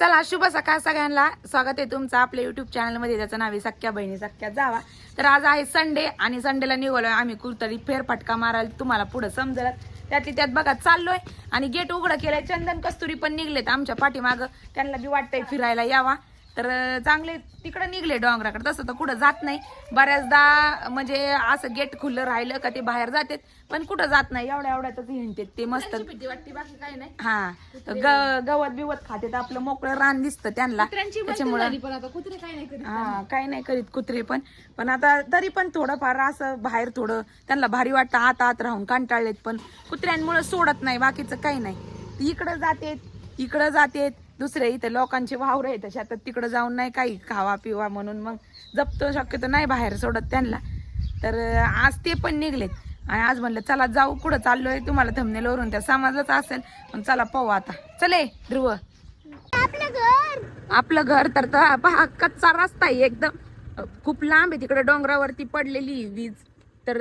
चला शुभ सकाळ सगळ्यांना. स्वागत आहे तुमचं आपल्या युट्यूब चॅनलमध्ये त्याचं नाव आहे सख्या बहिणी सख्या जावा. तर आज आहे संडे आणि संडेला निघालो आम्ही कुठतरी फेरफटका मारायला. तुम्हाला पुढं समजलं. त्यातली त्यात बघा चाललोय. आणि गेट उघडं केलंय. चंदन कस्तुरी पण निघलेत आमच्या पाठीमागं. त्यांना बी वाटतंय फिरायला यावा. तर चांगले तिकडे निघले डोंगराकडे. तसं तर कुठं जात नाही. बऱ्याचदा म्हणजे असं गेट खुलं राहिलं का ते बाहेर जातात पण कुठं जात नाही. एवढ्या एवढ्यातच हिंडतात ते मस्त. भीती वाटते बाकी काही नाही. हा. ग- गवत बिवत खाते आपलं मोकळं रान दिसतं त्यांना. कुत्र्यांची त्याच्यामुळं झाली पण आता. कुत्रे काही नाही करीत हा काही नाही करीत कुत्रे पण. पण आता तरी पण थोडंफार असं बाहेर थोडं त्यांना भारी वाटतं आत आत राहून कंटाळलेत पण कुत्र्यांमुळे सोडत नाही बाकीचं काही नाही. इकडं जातेत इकडं जातेत दुसरे इथं लोकांचे वावर आहेत शेतात तिकडं जाऊन नाही काही खावा पिवा म्हणून मग जपतो शक्यतो नाही बाहेर सोडत त्यांना. तर आज ते पण निघलेत. आणि आज म्हणलं चला जाऊ कुठं चाललोय? तुम्हाला थंबनेलवरून त्या समाजाच असेल. पण चला पाहू आता. चले ध्रुव. आपलं घर. तर पहा कच्चा रस्ता आहे एकदम. खूप लांब आहे तिकडे डोंगरावरती पडलेली वीज. तर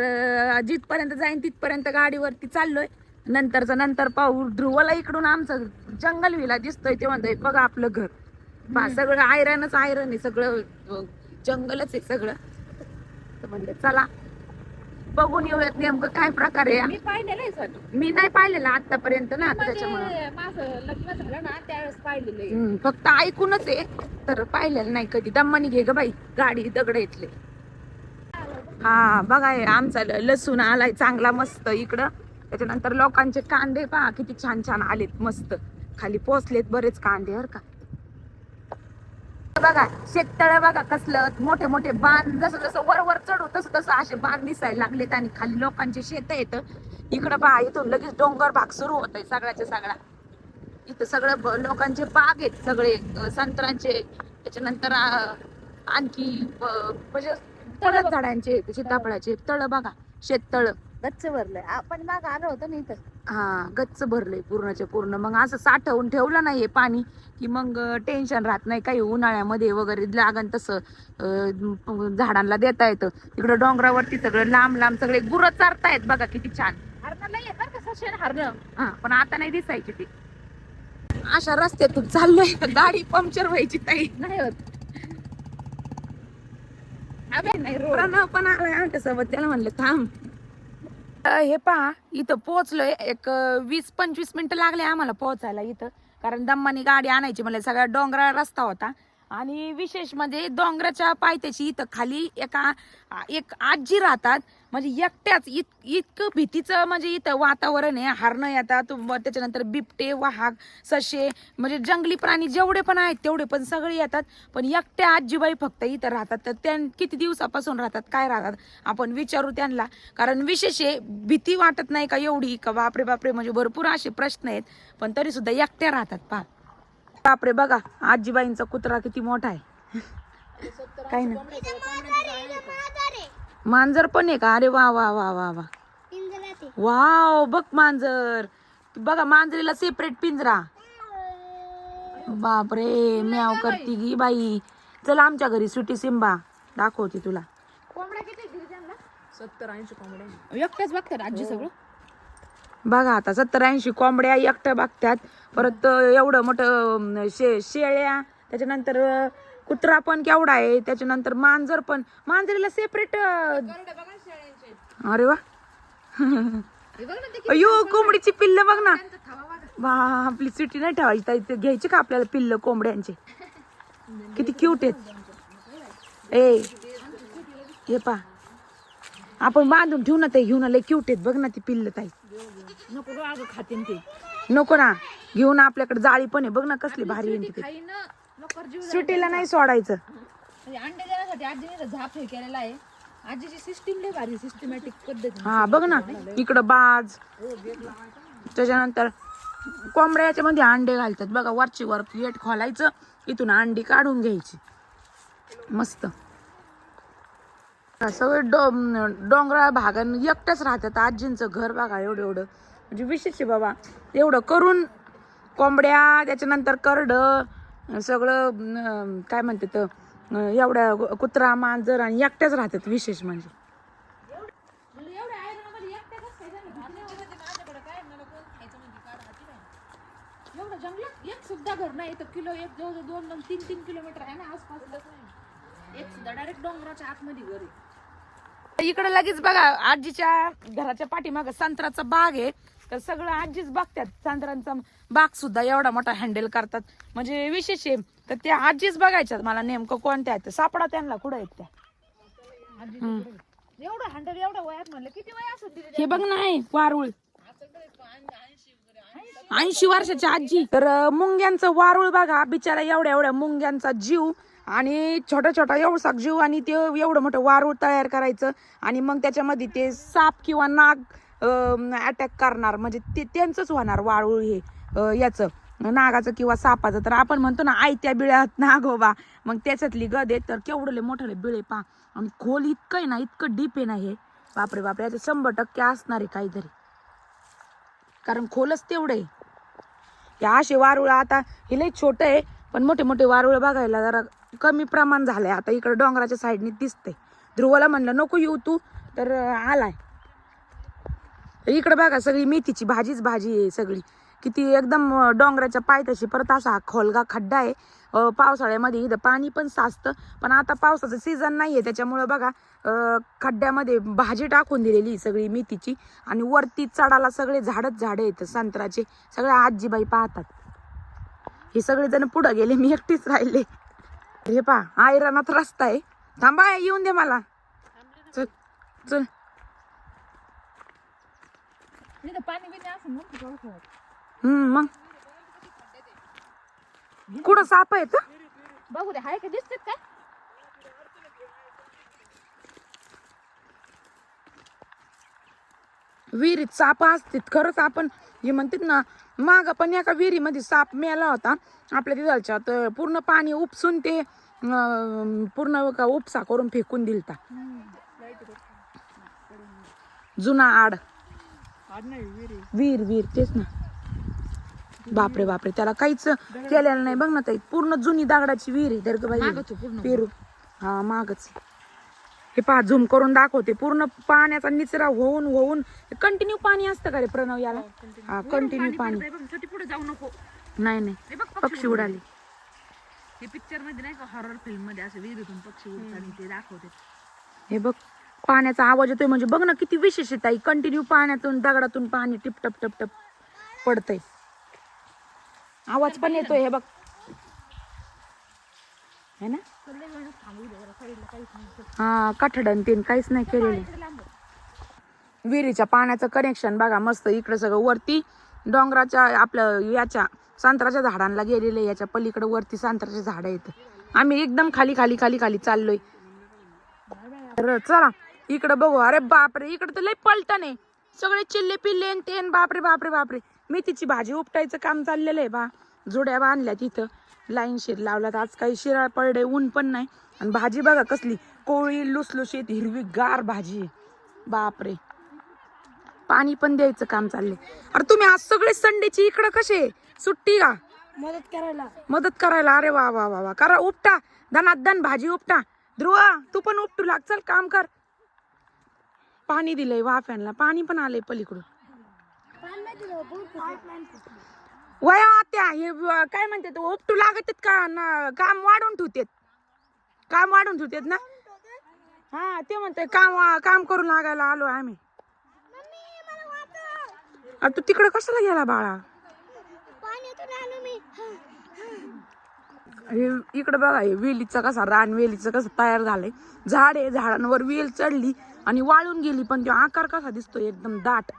जिथपर्यंत जाईन तिथपर्यंत गाडीवरती चाललोय. नंतरच नंतर पाहू ध्रुवला इकडून आमचं जंगल विला दिसतोय ते म्हणतोय बघा आपलं घर. सगळं आयरनच आयरन आहे सगळं जंगलच आहे सगळं. तर म्हणलं चला बघून येऊयात नेमकं काय प्रकार आहे. मी पाहिलेलं आहे सर. मी नाही पाहिलेलं आतापर्यंत ना त्याच्यामुळे. म्हणजे माझं लग्न झालं ना त्यावेळेस पाहिलेलं आहे. हम्म, फक्त ऐकूनच आहे तर पाहिलेलं नाही कधी. दम्मानी घे ग बाई गाडी दगड इथले हा बघा आमचा लसूण आलाय चांगला मस्त इकडं. त्याच्यानंतर लोकांचे कांदे पहा किती छान छान आलेत मस्त. खाली पोचलेत बरेच कांदे बर का. बघा शेततळ बघा कसलं मोठे मोठे बांध जसं जसं वर वर चढू तसं तसं असे बांध दिसायला लागलेत आणि खाली लोकांचे शेत येत इकडं पहा इथून लगेच डोंगर भाग सुरू होत आहे सगळ्याच्या सगळा इथं सगळं लोकांचे बाग आहेत सगळे अ, संत्र्यांचे. त्याच्यानंतर आणखी म्हणजे फळद झाडांचे सीताफळाचे तळ बघा शेततळ. गच्च भरलंय. आपण माग आलो होतो ना इथं. हा गच्च भरलंय पूर्णच्या पूर्ण. मग असं साठवून ठेवलं नाहीये पाणी की मग टेन्शन राहत नाही. काही उन्हाळ्यामध्ये वगैरे लागन तसं झाडांना देता येतं. इकडं डोंगरावरती सगळं लांब लांब सगळे गुरं चारतायत बघा किती छान. हरणं नाही येत बरं का सशेन हरणं? हा पण आता नाही दिसायची ती. अशा रस्त्यातून चाललोय. गाडी पंक्चर व्हायची ताई. नाही होत. नाही पण आलाय आमच्यासोबत त्याला म्हणलं थांब. हे पहा इथं पोहोचलोय. एक वीस पंचवीस मिनिटं लागले आम्हाला पोहोचायला इथं. कारण दम्मानी गाडी आणायची मला सगळा डोंगराळ रस्ता होता. आणि विशेष म्हणजे डोंगराच्या पायथ्याशी इथं खाली एका एक आजी राहतात. म्हणजे एकट्याच इत इतकं भीतीचं म्हणजे इथं वातावरण आहे. हरणं येतात त्याच्यानंतर बिबटे वाघ ससे म्हणजे जंगली प्राणी जेवढे पण आहेत तेवढे पण सगळे येतात. पण एकट्या आजीबाई फक्त इथं राहतात. तर त्या किती दिवसापासून राहतात काय राहतात आपण विचारू त्यांना. कारण विशेष आहे भीती वाटत नाही का एवढी का बापरे बापरे म्हणजे भरपूर असे प्रश्न आहेत. पण तरी सुद्धा एकट्या राहतात पा बापरे बघा आजीबाईंचा कुत्रा किती मोठा आहे. काही नाही मांजर पण आहे का अरे वा वा वा वा वा. वाव बघ मांजर. बघा मांजरीला सेपरेट पिंजरा. बापरे म्याव करती गी बाई. चल आमच्या घरी सुटी सिंबा. दाखवते तुला. कोंबड्या किती घरी त्यांना सत्तर ऐंशी कोंबड्या एकट्याच बघतात आजी सगळं. बघा आता सत्तर ऐंशी कोंबड्या एकट्या बघतात. परत एवढं मोठं अं, शे शेळ्या. त्याच्यानंतर अं, कुत्रा पण केवढा आहे त्याच्यानंतर मांजर पण. मांजरीला सेपरेट अरे वा. अयो कोंबडीची पिल्ल बघ ना. वा आपली सुट्टी नाही ठेवायची घ्यायची का आपल्याला पिल्ल कोंबड्यांचे? किती क्यूट आहेत. ए हे पा. आपण बांधून ठेवू ना ते घेऊन लय क्यूट आहेत. बघ ना ती पिल्ल ताई. नको गं, अगं खातीन ते. नको ना. घेऊन आपल्याकडे जाळी पण आहे. बघ ना कसली भारी आहे जीव सुटीला नाही सोडायचं. म्हणजे अंडे देण्यासाठी आजीने झाप हे केलेला आहे. आजीची सिस्टीम लय भारी सिस्टमॅटिक पद्धती हा बघ ना इकडं बाज. त्याच्यानंतर कोंबड्याच्या मध्ये अंडे घालतात. बघा वरची वर प्लेट खोलायचं इथून अंडी काढून घ्यायची. मस्त. सगळे डो डोंगराळ भागान एकट्याच राहतात. आजींचं घर बघा एवढं एवढं. म्हणजे विशेष आहे बाबा. एवढं करून कोंबड्या त्याच्यानंतर करड सगळं काय म्हणतात एवढ्या कुत्रा मांजर आणि एकट्याच राहतात विशेष म्हणजे. जंगलात एक सुद्धा घर नाही तर किलो एक जवळ दोन दोन तीन तीन किलोमीटर आहे ना आसपास एक सुद्धा डायरेक्ट डोंगराच्या आतमध्ये घर आहे इकडे लगेच बघा आजीच्या घराच्या पाठीमाग संत्र्याचा बाग आहे. तर सगळं आजीच बघतात. संत्र्यांचा बाग सुद्धा एवढा मोठा हँडल करतात. म्हणजे विशेष आहे. तर त्या आजीच बघायच्यात. मला नेमकं कोणत्या आहेत. सापडा त्यांना कुठं आहेत त्या. एवढं हंड्रेड एवढं वयात म्हणलं किती वय असत हे बघ नाही वारुळ. ऐंशी वर्षाची आजी. तर मुंग्यांचं वारुळ बघा. बिचारा एवढ्या एवढ्या मुंग्यांचा जीव आणि छोटा छोटा एवढसा जीव आणि ते एवढं मोठं वारुळ तयार करायचं. आणि मग त्याच्यामध्ये ते साप किंवा नाग अटॅक करणार. म्हणजे ते त्यांचंच होणार वाळू हे. याचं. नागाचं किंवा सापाचं. तर आपण म्हणतो ना आयत्या बिळ्यात नागोबा मग त्याच्यातली गद. आहे तर केवढले मोठले बिळे पा आणि खोल इतकं आहे ना इतकं डीप आहे ना हे. बापरे बापरे याचं शंभर टक्के असणार आहे काहीतरी. कारण खोलच तेवढं आहे. या असे वारुळ आता हे लय छोटं आहे. पण मोठे मोठे वारुळ बघायला जरा कमी प्रमाण झालंय. आता इकडे डोंगराच्या साईडने दिसतंय. ध्रुवाला म्हणलं नको येऊ तू. तर आलाय. इकडं इकडे बघा सगळी मेथीची भाजीच भाजी आहे सगळी. किती एकदम डोंगराच्या पायथ्याशी परत असा खोलगा खड्डा आहे. पावसाळ्यामध्ये इथं पाणी पण साचतं. पण आता पावसाचं सीझन आहे त्याच्यामुळं बघा खड्ड्यामध्ये भाजी टाकून दिलेली सगळी मेथीची. आणि वरती चढाला सगळे झाडच झाडे आहेत संत्र्याचे. सगळे आजीबाई पाहतात. हे सगळेजण पुढं गेले मी एकटीच राहिले. हे पा आयरनात रस्ता आहे. थांबा येऊन दे मला. चल चल. तिथं पाणी बिणी असं. हम्म मग. कुठं साप आहेत बघू दे हाय का दिसतात काय विहिरीत साप असतात खरंच आपण हे म्हणतात ना माग पण एका विहिरीमध्ये साप मेला होता. आपल्या तिथलच्या तर पूर्ण पाणी उपसून ते अं, पूर्ण का उपसा करून फेकून दिलता. जुना आड. वीर वीर तेच ना. बापरे बापरे त्याला काहीच केलेलं नाही. बघ ना ताई पूर्ण जुनी दगडाची विहीर आहे. दर्ग मागच आहे पूर्ण. पेरू. हा मागच. हे पहा झूम करून दाखवते. पूर्ण पाण्याचा निचरा होऊन होऊन. कंटिन्यू पाणी असतं का रे प्रणव याला? हा कंटिन्यू पाणी पुढे जाऊ नको. नाही नाही. हे पक्षी उडाले. हे पिक्चरमध्ये नाही का हॉरर फिल्ममध्ये असं विहिरीतून पक्षी उडताना ते दाखवते. हे बघ. पाण्याचा आवाज येतोय म्हणजे बघ ना किती विशेष आहे कंटिन्यू पाण्यातून दगडातून पाणी टिपटप टपटप पडतय पडतंय. आवाज पण येतोय हे बघ. है ना? हा कठडण तीन काहीच नाही केलेलं. विहिरीच्या पाण्याचं कनेक्शन बघा मस्त इकडे सगळं वरती. डोंगराच्या आपल्या याच्या संत्र्याच्या झाडांना गेलेले याच्या पलीकडे वरती संत्र्याचे झाड आहेत. आम्ही एकदम खाली खाली खाली खाली चाललोय. तर चला. इकडे बघू. अरे बापरे इकडे तर लय पलटण आहे. सगळे चिल्ले पिल्ले तेन बापरे बापरे बापरे. मेथीची भाजी उपटायचं काम चाललेलं आहे बा. जुड्या बांधल्या तिथं. लाईन शेत लावल्यात आज काही शिराळ पडले ऊन पण नाही. आणि भाजी बघा कसली. कोळी लुसलुशीत हिरवी गार भाजी. बापरे. पाणी पण द्यायचं काम चाललंय. अरे तुम्ही आज सगळे संडेची इकडं कसे? सुट्टी का? मदत करायला. मदत करायला. अरे वा वा वा वा. करा उपटा. धनात धन भाजी उपटा. ध्रुवा तू पण उपटू लाग चल काम कर. पाणी दिलंय वाफ्यांना. पाणी पण आलंय पलीकडून. वया आत्या हे काय म्हणतात उपटू लागत का ना काम वाढून ठेवतेत. काम वाढून ठेवतेत ना. हा ते म्हणते काम काम करून लागायला आलो आम्ही. अरे तू तिकडे कशाला गेला बाळा? हे इकडं बघा हे वेलीचं कसा रान वेलीचं कसं तयार झालंय. झाड आहे झाडांवर वेल चढली आणि वाळून गेली पण तो आकार कसा दिसतोय एकदम दाट.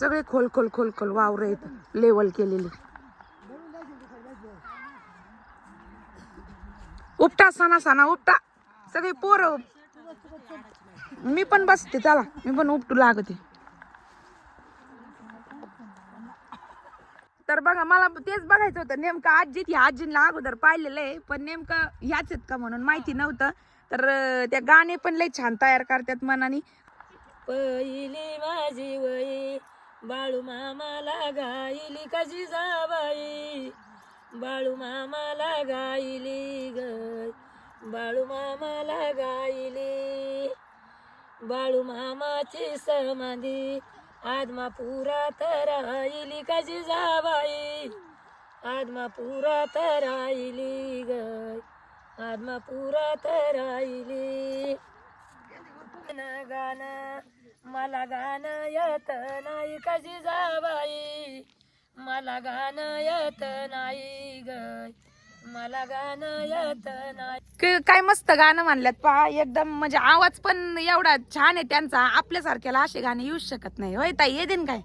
सगळे खोल खोल खोल खोल वावर आहेत लेवल केलेले. उपटा सणा सणा उपटा. सगळे पोर. मी पण बसते चला. मी पण उपटू लागते. तर बघा मला तेच बघायचं होतं. नेमकं आजी ह्या आजींना अगोदर पाहिलेलं आहे पण नेमकं ह्याच आहेत का म्हणून माहिती नव्हतं. तर त्या गाणे पण लय छान तयार करतात मनाने. पहिली माझी वई बाळू मामाला गायली कशी जावाई? बाळू मामाला गायली ग बाळू मामाला गायली. बाळू मामाची समाधी आदमा पुरा तर राहिली कशी जाबाई आदमा पुरा तर राहिली ग. आदमा पुरा तर राहिली गाणं मला गाणं येत नाही कशी जाबाई मला गाणं येत नाही ग. मला गाणं येत नाही. काय मस्त गाणं म्हणल्यात पहा एकदम म्हणजे आवाज पण एवढा छान आहे त्यांचा. आपल्यासारख्याला असे गाणे येऊच शकत नाही. होय ताई येते काय?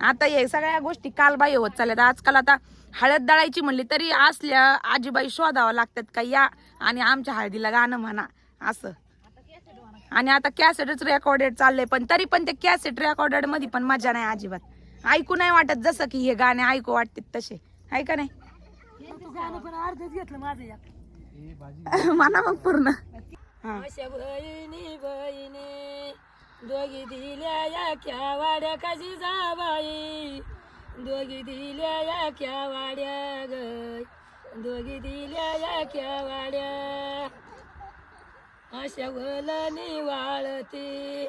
आता हे सगळ्या गोष्टी कालबाई होत चालल्यात. आजकाल आता हळद दळायची म्हणली तरी असल्या आजीबाई शोधावं लागतात का या आणि आमच्या हळदीला गाणं म्हणा असं. आणि आता कॅसेटच रेकॉर्डेड चाललंय पण तरी पण ते कॅसेट रेकॉर्डेडमध्ये पण मजा नाही अजिबात. ऐकू नाही वाटत जसं की हे गाणे ऐकू वाटतात तसे. आहे का नाही? घेतलं माझं म्हणा मग पूर्ण. हा. अशा बहिणी बहिणी दोघी दिल्या या क्या वाड्या कशी जाबाई दोघी दिल्या या क्या वाड्या ग. दोघी दिल्या या क्या वाड्या. अशा वलनी वाळती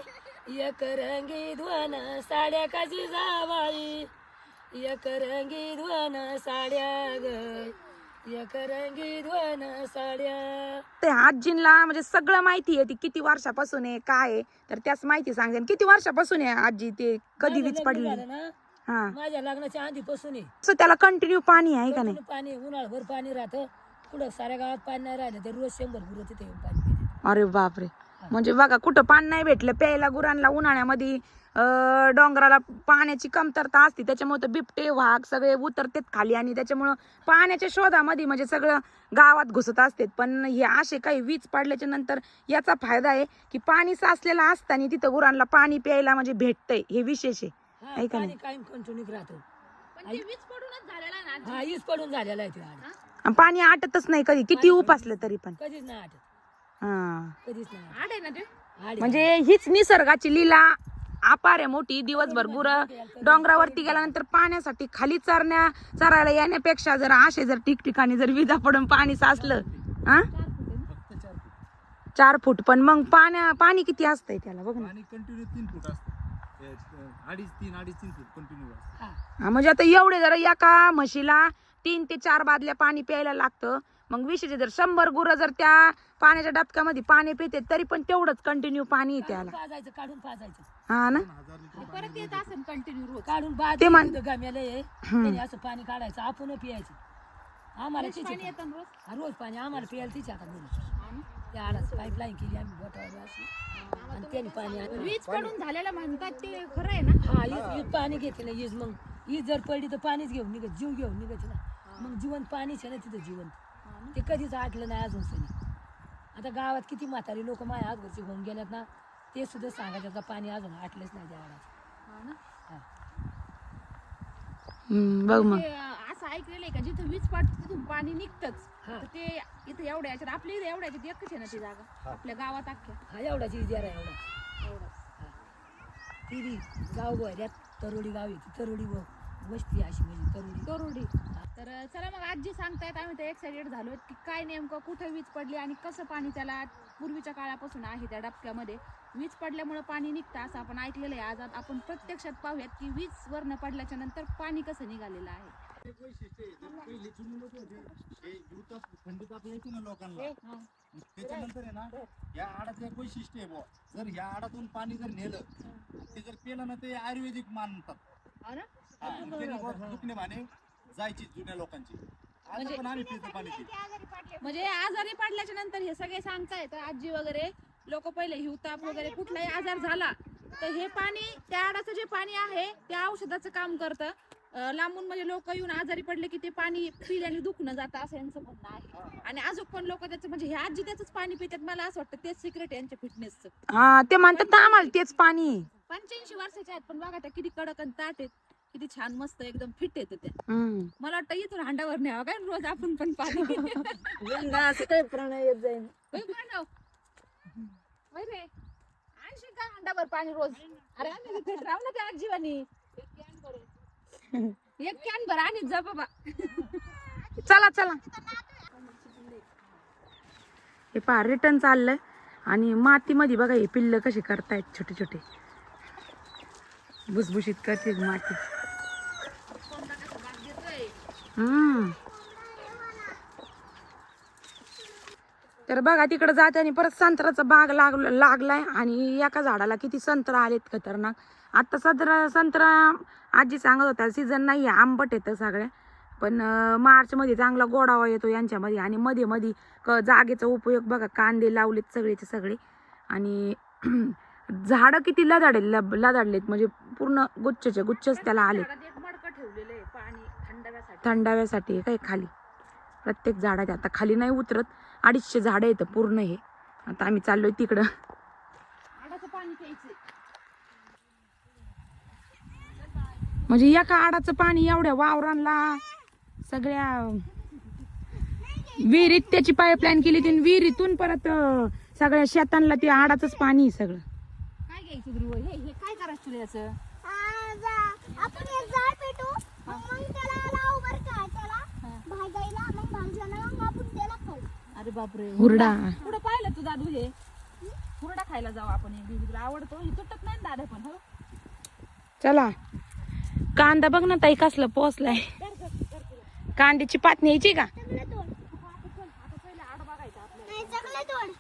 एक रंगी ध्वन साड्या कशी जाबाई एक रंगी ध्वन साड्या ग. ते आजींला म्हणजे सगळं माहिती आहे ती किती वर्षापासून आहे काय आहे तर त्याच माहिती सांगते किती वर्षापासून आहे आजी ते कधी वीज पडली? हा. माझ्या लग्नाच्या आधीपासून आहे. सो त्याला कंटिन्यू पाणी आहे का नाही? पाणी उन्हाळभर पाणी राहतं. पुढं साऱ्या गावात पाणी नाही राहिलं तर रोज शंभर येऊन पाणी अरे बापरे. म्हणजे बघा कुठं पाणी नाही भेटलं प्यायला गुरांना उन्हाळ्यामध्ये अं, डोंगराला पाण्याची कमतरता असते त्याच्यामुळे तर बिबटे वाघ सगळे उतरतात खाली आणि त्याच्यामुळं पाण्याच्या शोधामध्ये म्हणजे सगळं गावात घुसत असतात. पण हे असे काही वीज पडल्याच्या नंतर याचा फायदा आहे की पाणी साचलेलं असताना तिथं गुरांना पाणी प्यायला म्हणजे भेटतंय हे विशेष आहे. आहे का पाणी नाही? कायम कंटिन्यू राहतं. पण ते वीज पडूनच झालेला आहे ना? हा हीच पडून झालेला आहे ते आड. आणि पाणी आटतच नाही कधी किती उपासलं तरी पण. कधीच नाही आटत. हा. कधीच नाही आटत. आड आहे ना ते. आड म्हणजे हीच निसर्गाची लीला. अपार आहे मोठी. दिवसभर गुर डोंगरावरती गेल्यानंतर पाण्यासाठी खाली चरण्या चरायला येण्यापेक्षा जर असे जर ठिकठिकाणी जर विजा पडून पाणी साचलं हा? चार फूट. पण मग पाण्या पाणी किती असतंय त्याला? बघ ना. आणि कंटिन्यू तीन फूट असतं. हे, अं, अडीच तीन अडीच तीन फूट कंटिन्यू असतं. हा. हा, म्हणजे आता एवढे जर एका म्हशीला तीन ते चार बादल्या पाणी प्यायला लागतं मग विशेष जर शंभर गुरं जर त्या पाण्याच्या डबक्यामध्ये पाणी पिते तरी पण तेवढंच कंटिन्यू पाणी आहे त्याला पाजायचं काढून पाजायचं. हा ना? परत येत असेल कंटिन्यू काढून बाद ते म्हण- गम्याला त्याने असं पाणी काढायचं आपण पियायचं. आम्हाला तिचे येतं रोज? हा, रोज पाणी आम्हाला प्यायला तिच्या आता घरी त्या आडाच पाईपलाईन केली आम्ही बोटावर अशी. आणि त्याने पाणी आणलं. वीज पडून झालेला म्हणतात ते खरं आहे ना? हा ईज ईज पाणी घेते ना ईज मग. ईज जर पडली तर पाणीच घेऊन निघत जीव घेऊन निघत ना. मग जिवंत पाणीच आहे ना तिथं जिवंत. ते कधीच आटलं नाही अजून सनी आता गावात किती म्हातारी लोक माझ्या आजवरची होऊन गेल्यात ना ते सुद्धा सांगायचं का पाणी अजून आटलंच नाही त्या आडाचं हा ना? हम्म, बघ मग. ते, अं, असं ऐकलेलं आहे का जिथं वीज पडते तिथून पाणी निघतच. हा. ते इथं एवढ्या याच्यात आपल्या इथं एवढ्या याच्यात एकच आहे ना ती जागा? आपल्या गावात अख्ख्या? हा एवढाच ईज आहे एवढा. एवढंच. ती बी गाव भऱ्यात तरोडी गाव आहे ती तरोडी व वस्ती अशी म्हणजे तरोडी करोडी तर चला मग आजी सांगतायत आम्ही तर एक्साइटेड झालो की काय नेमकं कुठं वीज पडली आणि कसं पाणी त्याला पूर्वीच्या काळापासून आहे त्या डबक्यामध्ये? वीज पडल्यामुळे पाणी निघतं असं आपण ऐकलेलं आहे. आज आपण प्रत्यक्षात पाहूयात की वीज वरनं पडल्याच्या नंतर पाणी कसं निघालेलं आहे. एक वैशिष्ट्य आहे, जे पहिले जुने लोक होते हे जीवताप थंडी ताप यायची ना लोकांना. त्याच्यानंतर आहे ना या आडाचं एक वैशिष्ट्य आहे बुवा. जर ह्या आडातून पाणी जर नेलं ते जर पेलं ना ते आयुर्वेदिक मानतात. दुखणे माने जायची जुन्या लोकांची. आता पण आम्ही पितो पाणी ते म्हणजे आजारी पडल्याच्या नंतर हे सगळे सांगतायत आजी वगैरे लोक पहिले हिवताप वगैरे कुठलाही आजार झाला तर हे पाणी त्या आडाचं जे पाणी आहे त्या औषधाचं काम करतं. अं, लांबून म्हणजे लोक येऊन आजारी पडले की ते पाणी पिल्याने दुखणं जातं असं यांचं म्हणणं आहे. आणि अजून पण लोक त्याचं म्हणजे हे आजी त्याच पाणी पितात मला असं वाटतं तेच सिक्रेट यांच्या फिटनेसचं हा ते म्हणतात ना आम्हाला तेच पाणी. आहे. पंच्याऐंशी वर्षाचे आहेत पण बघा त्या किती कडक आणि ताट आहेत. किती छान मस्त एकदम फिट येतं त्या हम्म. मला वाटतं इथून हांडावर न्यावं काय? रोज आपण पण पाणी. असं प्राण येत जाईल होय मानव होय रे. आणशील का अंडाभर पाणी रोज? अरे आम्ही तिथे राहू ना त्या आजीवानी. एक कॅन भर आणि जा बाबा. चला चला. हे पहा रिटर्न चाललंय. आणि मातीमध्ये बघा हे पिल्ल कसे करतायत छोटे छोटे भुसभुशीत करते माती. हम्म. तर बघा तिकडं जाते आणि परत संत्र्याचा बाग लाग लागलाय आणि एका झाडाला किती संत्रा आलेत खतरनाक आता सदरा संत्रा आजी सांगत होता सीझन नाही आहे आंबट येतं सगळ्या. पण मार्च मध्ये चांगला गोडावा येतो यांच्यामध्ये आणि मध्ये मध्ये क जागेचा उपयोग बघा कांदे लावलेत सगळेचे सगळे. आणि झाडं किती लदाडले लदाडलेत म्हणजे पूर्ण गुच्छचे गुच्छच त्याला आले झाडात एक मडकं ठेवलेलं आहे पाणी थंडाव्यासाठी काय खाली? प्रत्येक झाडाच्या आता खाली नाही उतरत. अडीचशे झाडं येतं पूर्ण हे. आता आम्ही चाललोय तिकडं. आडाचं पाणी प्यायचं म्हणजे एका आडाचं पाणी एवढ्या वावरांना सगळ्या विहिरीत त्याची पाईपलाईन केली ती विहिरीतून परत सगळ्या शेतांना ते आडाचंच पाणी आहे सगळं. काय घ्यायचं ध्रुव हे हे काय करायचं तुला याचं? आपण एक झाड पेटू मग त्याला लावू बरं का त्याला भाजायला मग भाजलं ना मग आपण त्याला खाऊ अरे बापरे. हुरडा. कुठं पाहिलं तू दादू हे? हुरडा खायला जाऊ आपण एक दिवशी. तुला आवडतो. हे तुटत नाही ना दादा पण हो? चला. कांदा बघ ना ताई कसला पोचलाय कांद्याची पात न्यायची का? चकले तोड. नाही चकले तोड.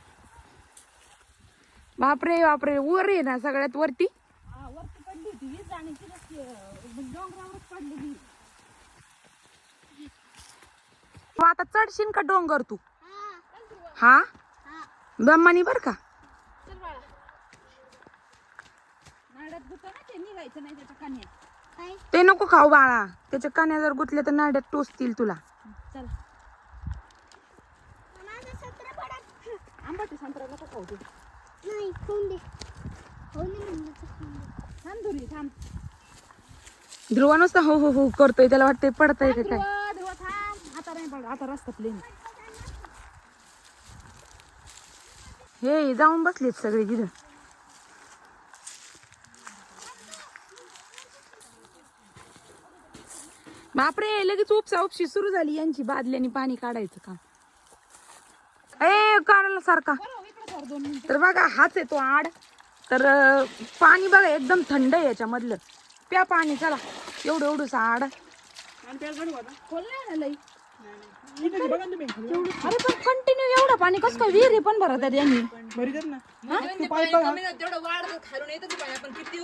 बापरे बापरे. वर आहे ना सगळ्यात वरती? हा, वरती पडली होती वीज आणि ते, डोंगरावरच आता चढशील का डोंगर तू? हा? हा हा दम्मानी बर का? चल बाळा. नाड्यात गुतं ना ते निघायचं नाही त्याच्या कन्या. काय? ते नको खाऊ बाळा. त्याच्या कान्या जर गुतल्या तर नाड्यात टोचतील तुला. थांब ध्रुवा नुसता हो हो हो करतोय. त्याला वाटतंय पडतंय का काय? आता नाही पड आता रस्ता प्लेन हे जाऊन बसलेत सगळे तिथं बापरे लगेच उपसा उपशी सुरू झाली यांची. बादल्याने पाणी काढायचं काम. ए काढला सारखा. तर बघा हाच आहे तो आड. तर पाणी बघा एकदम थंड आहे याच्यामधलं. प्या पाणी चला. एवढं एवढंच आड. ना अरे पण कंटिन्यू एवढं पाणी कसं काय विहिरी पण भरत आहेत यांनी?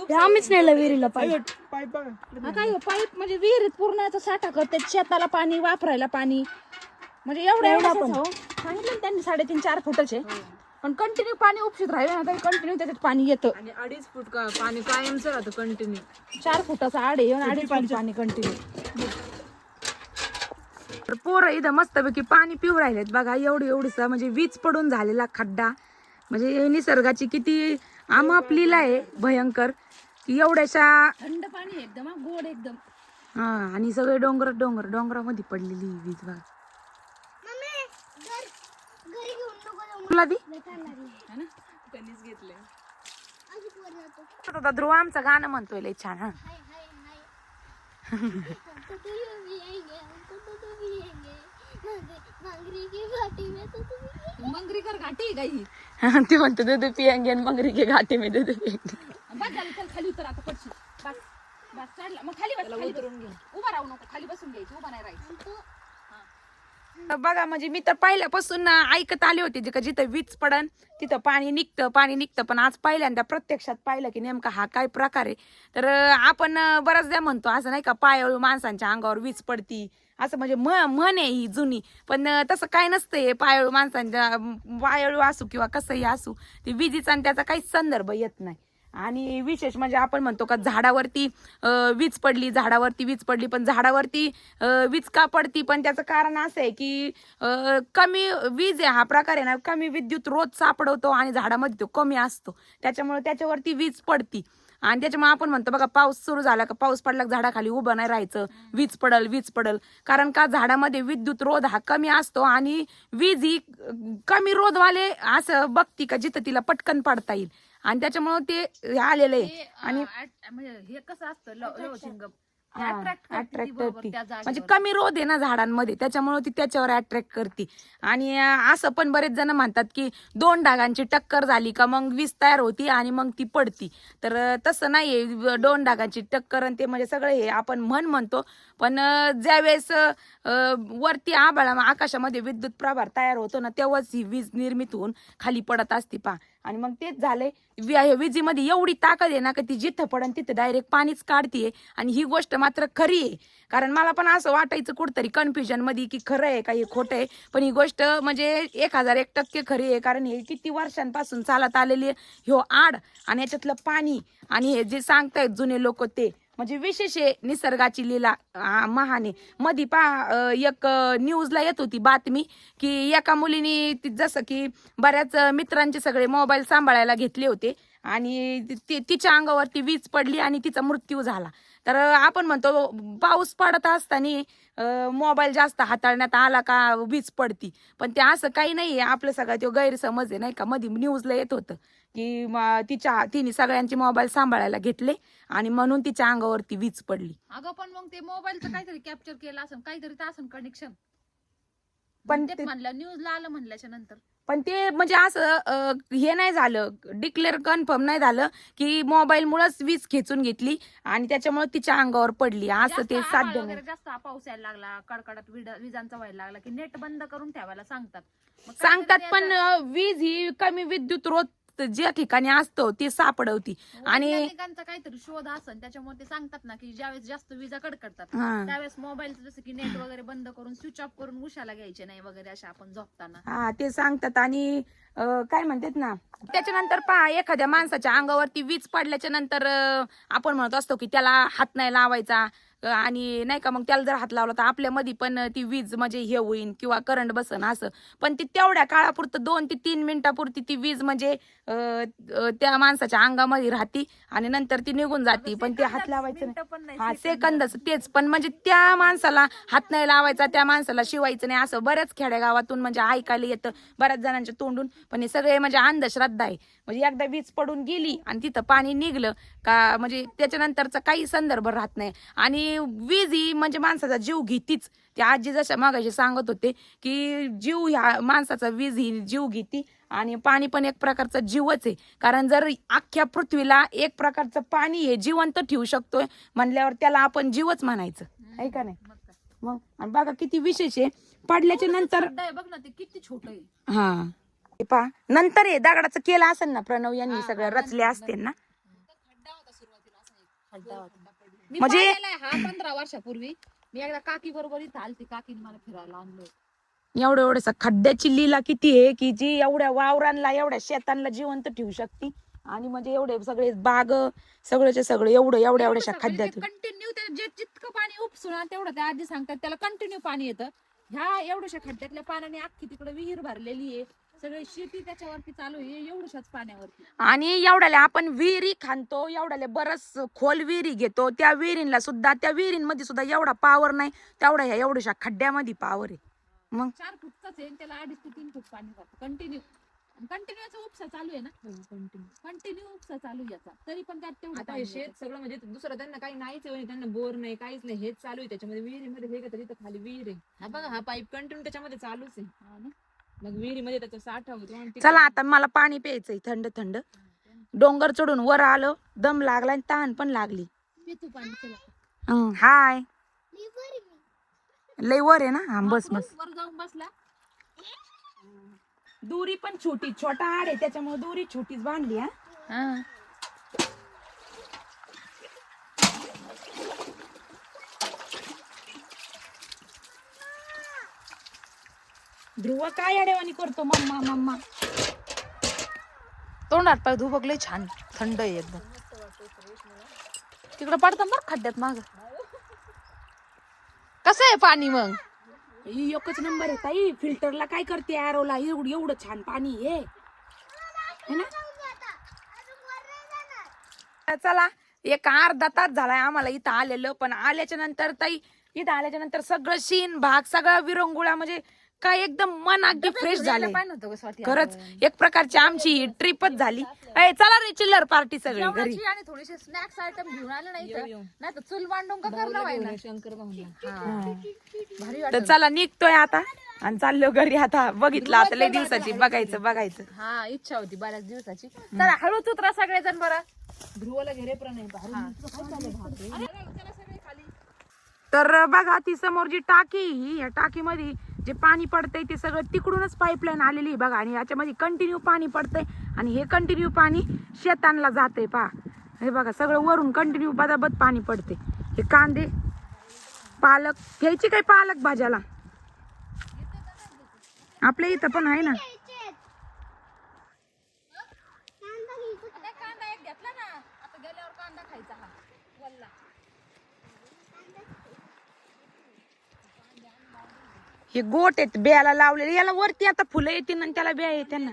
ते आम्हीच नेलं विहिरीला पाणी. हा काय पाईप म्हणजे विहिरीत पूर्ण याचा साठा करते शेताला पाणी वापरायला पाणी. म्हणजे एवढं एवढं पण सांगितलं ना त्यांनी साडेतीन चार फुटाचे पण कंटिन्यू पाणी उपसित राहिलं ना तरी कंटिन्यू त्याच्यात पाणी येतं. आणि अडीच फूट का पाणी कायमचं राहतं कंटिन्यू चार फुटाचा आड आहे आणि अडीच फूट पाणी कंटिन्यू तर पोरं इथं मस्तपैकी पाणी पिऊ राहिलेत बघा. एवढं एवढंसं म्हणजे वीज पडून झालेला खड्डा. म्हणजे हे निसर्गाची किती आमाप लीला आहे भयंकर. की एवढ्याशा थंड पाणी एकदम हा, गोड एकदम. हा आणि सगळे डोंगर डोंगर डोंगरामध्ये पडलेली ही वीज बघा. मम्मी घर घरी घेऊन नको जाऊ. तुला दी? बेकार लागली है ना? त्यांनीच घेतले अजून वर जातो. आता ध्रुव आमचं गाणं म्हणतोय लय छान हा. मांगरी की घाटी में तो तू भी मंगरीकर घाटी आहे गाई ते म्हणतो दूध पियांगे आणि मग रिके घाटे मी दूध पियांगे. बस झालं चल खाली उतर आता पडशील. बस बस चढला. मग खाली बस खाली उतरून घे. उभा राहू नको खाली बसून घ्यायची उभा नाही राहायचं. बघा म्हणजे मी तर पहिल्यापासून ऐकत आले होते जे का जिथं वीज पडन तिथं पाणी निघतं पाणी निघतं पण आज पहिल्यांदा प्रत्यक्षात पाहिलं की नेमका हा काय प्रकार आहे. तर आपण बऱ्याचदा म्हणतो असं नाही का पायाळू माणसांच्या अंगावर वीज पडती असं म्हणजे म म्हण आहे ही जुनी. पण तसं काय नसतं हे पायाळू माणसांच्या वायाळू पायाळू असू किंवा कसंही असू ते विजेचा आणि त्याचा काहीच संदर्भ येत नाही. आणि विशेष म्हणजे आपण म्हणतो का झाडावरती वीज पडली झाडावरती वीज पडली पण झाडावरती वीज का पडती? पण त्याचं कारण असं आहे की कमी वीज आहे हा प्रकार आहे ना कमी विद्युत रोज सापडवतो आणि झाडामध्ये तो कमी असतो. त्याच्यामुळे त्याच्यावरती वीज पडती. आणि त्याच्यामुळे आपण म्हणतो बघा पाऊस सुरू झाला का पाऊस पडला झाडाखाली उभं नाही राहायचं. वीज पडल वीज पडल. कारण का? झाडामध्ये विद्युत रोध हा कमी असतो आणि वीज ही कमी रोधवाले असं बघती का जिथं तिला पटकन पडता येईल. आणि त्याच्यामुळे ते हे आलेलं आहे. आणि म्हणजे हे कसं असतं अट्रॅक्ट करते म्हणजे कमी रोध आहे ना झाडांमध्ये त्याच्यामुळे ती त्याच्यावर अट्रॅक्ट करते. आणि असं पण बरेच जण म्हणतात की दोन डागांची टक्कर झाली का मग वीज तयार होती आणि मग ती पडती. तर तसं नाहीये दोन डागांची टक्कर आणि ते म्हणजे सगळे हे आपण म्हण म्हणतो. पण ज्यावेळेस वरती आभाळा आकाशामध्ये विद्युत प्रभार तयार होतो ना तेव्हाच ही वीज निर्मित होऊन खाली पडत असते पा आणि मग तेच झालंय. विजेमध्ये एवढी ताकद आहे ना की ती जिथं पडन तिथं डायरेक्ट पाणीच काढतीये आणि ही गोष्ट मात्र खरी आहे. कारण मला पण असं वाटायचं कुठतरी कन्फ्युजनमध्ये की खरं आहे का हे खोटं आहे. पण ही गोष्ट म्हणजे एक हजार एक टक्के खरी आहे. कारण हे किती वर्षांपासून चालत आलेली आहे. ह्यो आड आणि याच्यातलं पाणी आणि हे जे सांगतायत जुने लोक ते म्हणजे विशेष आहे निसर्गाची लीला महाने महान आहे. मधी पा एक न्यूजला येत होती बातमी की एका मुलीने ती जसं की बऱ्याच मित्रांचे सगळे मोबाईल सांभाळायला घेतले होते आणि ती- ती- तिच्या अंगावरती वीज पडली आणि तिचा मृत्यू झाला. तर आपण म्हणतो पाऊस पडत असताना मोबाईल जास्त हाताळण्यात आला का वीज पडती. पण ते असं काही नाही आहे आपलं सगळं तो गैरसमज आहे नाही का? मध्ये न्यूजला येत होतं की तिच्या तिने सगळ्यांचे मोबाईल सांभाळायला घेतले आणि म्हणून तिच्या अंगावरती वीज पडली. अगं पण मग ते मोबाईलचं काहीतरी कॅप्चर केलं असेल काहीतरी कनेक्शन पण म्हणलं न्यूजला आलं म्हणल्याच्या नंतर. पण ते म्हणजे असं अ, हे नाही झालं डिक्लेअर कन्फर्म नाही झालं की मोबाईल मुळेच वीज खेचून घेतली आणि त्याच्यामुळे तिच्या अंगावर पडली. असं जास्त ते आभाळ साध्य नाही. वगैरे जास्त पाऊस यायला लागला कडकडत विड- विजांचा व्हायला लागला की नेट बंद करून ठेवायला सांगतात. मग सांगतात पण अ, वीज ही कमी विद्युत रोध ज्या ठिकाणी असतो ती सापडवती. आणि वैज्ञानिकांचा काहीतरी शोध असेल त्याच्यामुळे ते सांगतात ना की ज्यावेळेस जास्त विजा कडकडतात हा. त्यावेळेस मोबाईलचं जसं की नेट वगैरे बंद करून स्विच ऑफ करून उशाला घ्यायचे नाही वगैरे अशा आपण झोपताना. हा ते सांगतात. आणि काय म्हणतात ना? त्याच्यानंतर पहा एखाद्या माणसाच्या अंगावरती वीज पडल्याच्या नंतर आपण म्हणत असतो की त्याला हात नाही लावायचा. आणि नाही का मग त्याला जर हात लावला तर आपल्या मध्ये पण ती वीज म्हणजे हे होईन किंवा करंट बसन असं. पण ती तेवढ्या काळापुरतं दोन ते तीन मिनिटापुरती ती वीज म्हणजे त्या माणसाच्या अंगामध्ये राहते आणि नंतर ती निघून जाते. पण ते हात लावायचं हा सेकंदच. तेच. पण म्हणजे त्या माणसाला हात नाही लावायचा त्या माणसाला शिवायचं नाही असं बऱ्याच खेडेगावातून म्हणजे ऐकायला येतं. बऱ्याच जणांच्या तोंडून पण हे सगळे म्हणजे अंधश्रद्धा आहे. म्हणजे एकदा वीज पडून गेली आणि तिथं पाणी निघलं का म्हणजे त्याच्यानंतरचा काही संदर्भ राहत नाही. आणि वीज ही म्हणजे माणसाचा जीव घेतीच. ते आजी जशा मागाशी सांगत होते की जीव ह्या माणसाचा वीज ही जीव घेती आणि पाणी पण एक प्रकारचा जीवच आहे. कारण जर अख्ख्या पृथ्वीला एक प्रकारचं पाणी हे जिवंत ठेवू शकतोय म्हणल्यावर त्याला आपण जीवच म्हणायचं. आहे का नाही? मग आणि बघा किती विशेष आहे. पडल्याच्या नंतर बघ ना ते किती छोट आहे. हा. हे पहा नंतर हे दगडाचं केलं असेल ना प्रणव यांनी हा, सगळं हा, रचले असतील ना मी म्हणजे- पाहिलेला आहे हा पंधरा वर्षापूर्वी मी एकदा काकी बरोबर इथं आलती काकीने मला फिरायला आणलं एवढं एवढ्यासा खड्ड्याची लीला किती आहे की जी एवढ्या वावरांना एवढ्या शेतांना जिवंत ठेवू शकते आणि म्हणजे एवढे सगळे बाग सगळ्याचे सगळे एवढं एवढ्या एवढ्याशा खड्ड्यातून कंटिन्यू जे जितकं पाणी उपसून तेवढं त्या आजी सांगतात त्याला कंटिन्यू पाणी येतं ह्या एवढ्याशा खड्ड्यातल्या पाण्याने अख्खी तिकडे विहीर भरलेली आहे सगळी शेती त्याच्यावरती चालू आहे एवढ्याशाच पाण्यावरती. आणि एवढ्याले आपण विहिरी खांदतो एवढ्याले बरंच खोल विहिरी घेतो त्या विहिरींना सुद्धा त्या विहिरींमध्ये सुद्धा एवढा पावर नाही तेवढ्या ह्या एवढ्याशा खड्ड्यामध्ये पावर आहे. मग? चार फुटचाच आहे त्याला अडीच ते तीन फूट पाणी जातं. कंटिन्यू कंटिन्यूचा उपसा चालू आहे ना? कंटिन्यू उपसा चालू आहे याचा. तरी पण त्यात तेवढं आता हे शेत. सगळं म्हणजे दुसरं त्यांना काही नाहीच आहे त्यांना बोर नाही काहीच नाही. हेच चालू आहे त्याच्यामध्ये. विहिरीमध्ये हे का तिथं खाली विहीर आहे. हा बघा हा पाईप कंटिन्यू त्याच्यामध्ये चालूच आहे. हा ना? मग विहिरीमध्ये त्याचा साठा होतो आणि चला आता मला पाणी प्यायचंय थंड थंड. डोंगर चढून वर आलं दम लागला आणि तहान पण लागली. पितो पाणी चला. हं, हाय. मी बरी मी. लय वर आहे ना? हा बस बस. वर जाऊन बसला? दुरी पण छोटी छोटा आड आहे त्याच्यामुळे दुरी छोटीच बांधली हा. ध्रुव काय अडेवाणी करतो? मम्मा मम्मा. तोंडात पाय धू बघले छान थंड आहे एकदम. तिकडं पडतं बरं खड्ड्यात माग. कसं आहे पाणी मग? ही एकच नंबर आहे ताई. फिल्टरला काय करते आरोला एवढं एवढं छान पाणी आहे. है ना? चला एक अर्धा तास झालाय आम्हाला इथं आलेलं पण आल्याच्यानंतर ताई इथं आल्याच्यानंतर सगळं शीन भाग सगळा विरंगुळा म्हणजे काय एकदम मन अगदी फ्रेश झाले खरंच एक प्रकारची आमची ट्रिपच झाली. अय चला रे चिल्लर पार्टी सगळी घरी. आणि थोडेसे स्नॅक्स आयटम घेऊन आले नाही तर तर चूल मांडून का करणार आहे ना? शंकर भाऊला. भारी तर चला निघतोय आता. आणि चाललो घरी आता. बघितलं आता लय दिवसाची. बघायचं बघायचं. हा इच्छा होती बऱ्याच दिवसाची. चला हळूच उतरा सगळेजण बरं. ध्रुवला घेरे पण नाही भारी तर बघा ती समोर जी टाकी ही या टाकीमध्ये जे पाणी पडतंय ते सगळं तिकडूनच पाईपलाईन आलेली आहे बघा. आणि याच्यामध्ये कंटिन्यू पाणी पडतंय. आणि हे कंटिन्यू पाणी शेतांना जातंय पहा. हे बघा सगळं वरून कंटिन्यू बदाबद पाणी पडते हे कांदे पालक घ्यायची काय पालक भाज्याला? आपल्या इथं पण आहे ना कांदा एक घेतला ना आता गेल्यावर कांदा खायचा हा वल्ला हे गोट आहेत बियाला लावलेले. याला वरती आता फुलं येतील आणि त्याला बिया येते ना.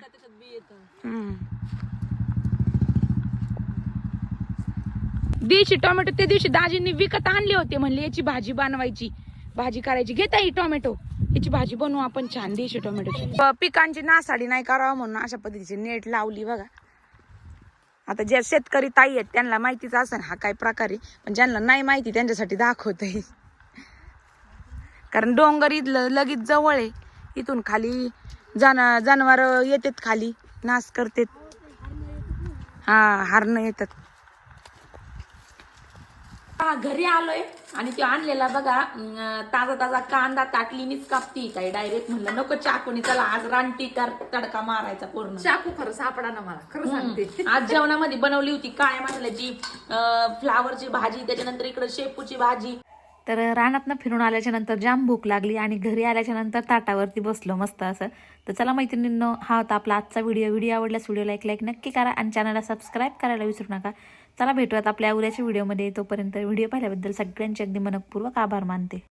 दिवशी देशी टोमॅटो त्या दिवशी दाजींनी विकत आणले होते म्हणले याची भाजी बनवायची. भाजी करायची. घेता ही टोमॅटो. याची भाजी बनवू आपण छान देशी टोमॅटोची. पिकांची नासाडी नाही करावं म्हणून अशा पद्धतीची नेट लावली बघा. आता ज्या शेतकरी ताई आहेत त्यांना माहितीच असेल हा काय प्रकार आहे. पण ज्यांना नाही माहिती त्यांच्यासाठी दाखवतंय. कारण डोंगर इथलं लगेच जवळ आहे. इथून खाली जन जनावर येतात खाली नाश करतात. हा हारणं येतात. हा घरी आलोय आणि ते आणलेला बघा अं, ताजा ताजा कांदा ताटली मीच कापती काय डायरेक्ट म्हणलं नको चाकूनी चला आज रानटी कर तडका मारायचा पूर्ण. चाकू खरं सापडा ना मला खरं सांगते. आज जेवणामध्ये बनवली होती काळ्या मसाल्याची अं, फ्लावरची भाजी त्याच्यानंतर इकडे शेपूची भाजी. तर रानातनं फिरून आल्याच्यानंतर जाम भूक लागली आणि घरी आल्याच्यानंतर ताटावरती बसलो मस्त असं. तर चला मैत्रिणींनो हा होता आपला आजचा व्हिडिओ व्हिडिओ आवडल्यास व्हिडिओला एक लाईक नक्की करा आणि चॅनलला सबस्क्राईब करायला विसरू नका. चला भेटूयात आपल्या उद्याच्या व्हिडिओमध्ये तोपर्यंत व्हिडिओ पाहिल्याबद्दल सगळ्यांचे अगदी मनपूर्वक आभार मानते.